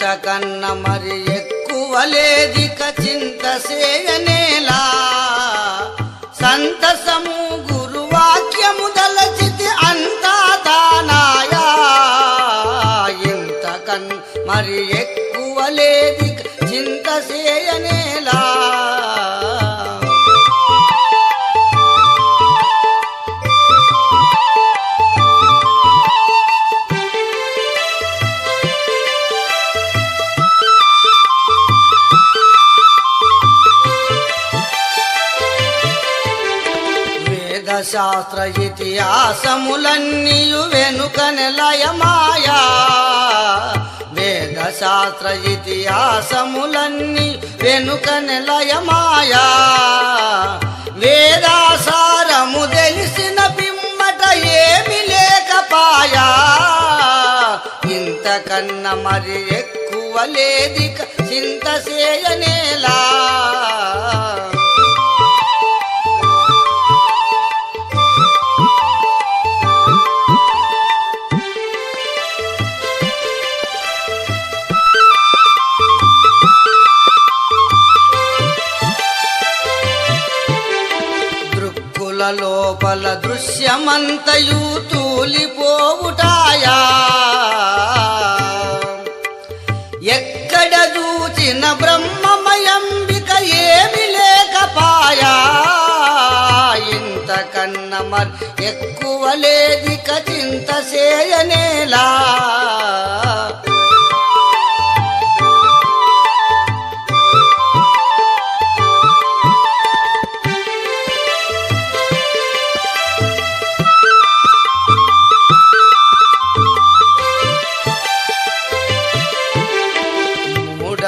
అంతకన్న మరి ఎక్కువ లేది కచింత సేయనేలా. సంతసము గురువాక్యము దలచితి అంతా దానాయా. ఇంతకన్ మరి ఎక్కువ లేది చింత సేయనే శాస్త్ర ఇతిహాసములన్నీయు వెనుకన లయమాయా వేద శాస్త్ర ఇతిహాసములన్నీ వెనుక లయమాయా వేదాసారము తెలిసిన పిమ్మట ఏమి లేకపాయా. ఇంతకన్నా మరి ఎక్కువ లేదిక చింత చేయనేలా దృశ్యమంతయు తూలిపోవుటాయా? ఎక్కడ చూచిన బ్రహ్మమయంబిక ఏమి లేకపాయా? ఇంతకన్న మరి ఎక్కువ లేదిక చింత చేయనేలా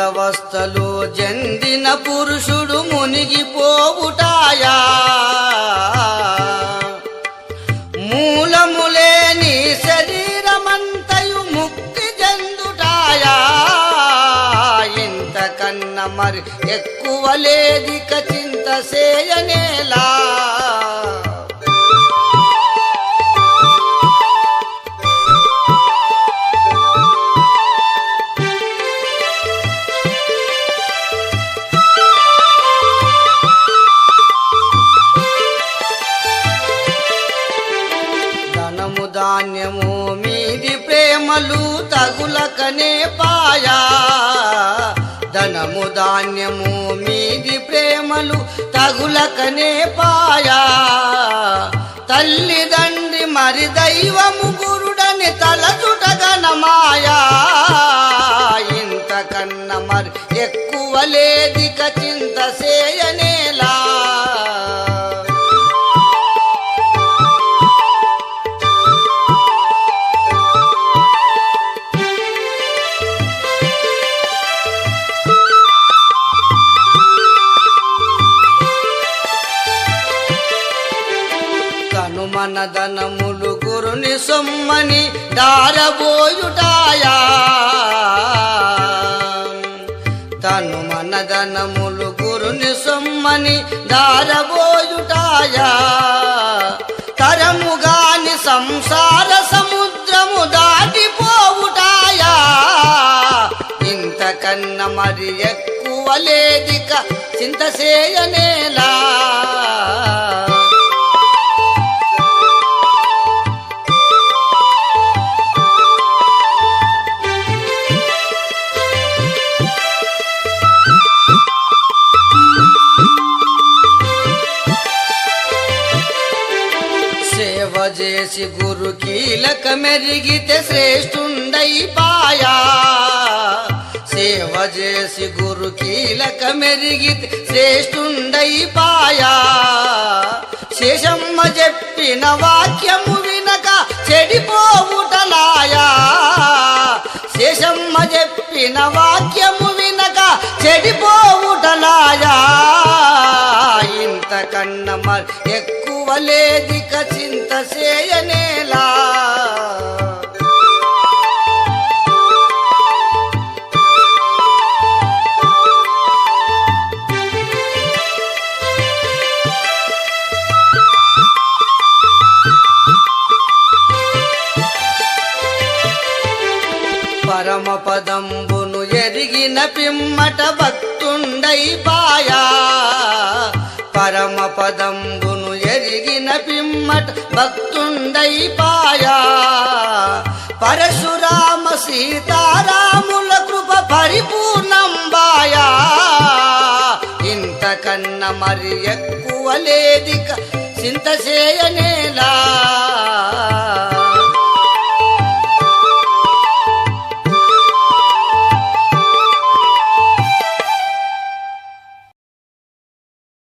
మూడవస్థలో జందిన పురుషుడు మునిగిపోవుటాయా? మూలములేని శరీరమంతయు ముక్తి చెందుటాయా ఇంతకన్నా మరి ఎక్కువ లేదిక చింత చేయనేలా ప్రేమలు తగులకనే పాయా. ధనము ధాన్యము మీది ప్రేమలు తగులకనే పాయా. తల్లిదండ్రి మరి దైవము గురుడని తలచుటగనమాయా ఇంతకన్న మరి ఎక్కువ లేదిక చింతసే మనదనములు గురుని సొమ్మని దారబోయుటాయా తను మనదనములు గురుని సొమ్మని దారబోయుటాయా తరముగాని సంసార సముద్రము దాటిపోవుటాయా. ఇంతకన్నా మరి ఎక్కువ లేదిక చింతసేయనేలా సేవ చేసి గురు కీలక మెరిగితే శ్రేష్ఠుండై పాయా. సేవ చేసి గురు కీలక మెరిగితే శ్రేష్ఠుండై పాయా. శేషమ్మ చెప్పిన వాక్యము వినక చెడిపోవుటలాయా శేషమ్మ చెప్పిన వాక్యము వినక చెడిపోవుటలాయా కన్న ఎక్కువ లేదిక చింత చేయనేలా పరమ పదంబును ఎరిగిన పిమ్మట భక్తుండై పాయా. పదంబును ఎరిగిన పిమ్మట భక్తుండై పాయా. పరశురామ సీతారాముల కృప పరిపూర్ణం బాయా. ఇంతకన్న మరి ఎక్కువ లేదిక చింతసేయనేలా.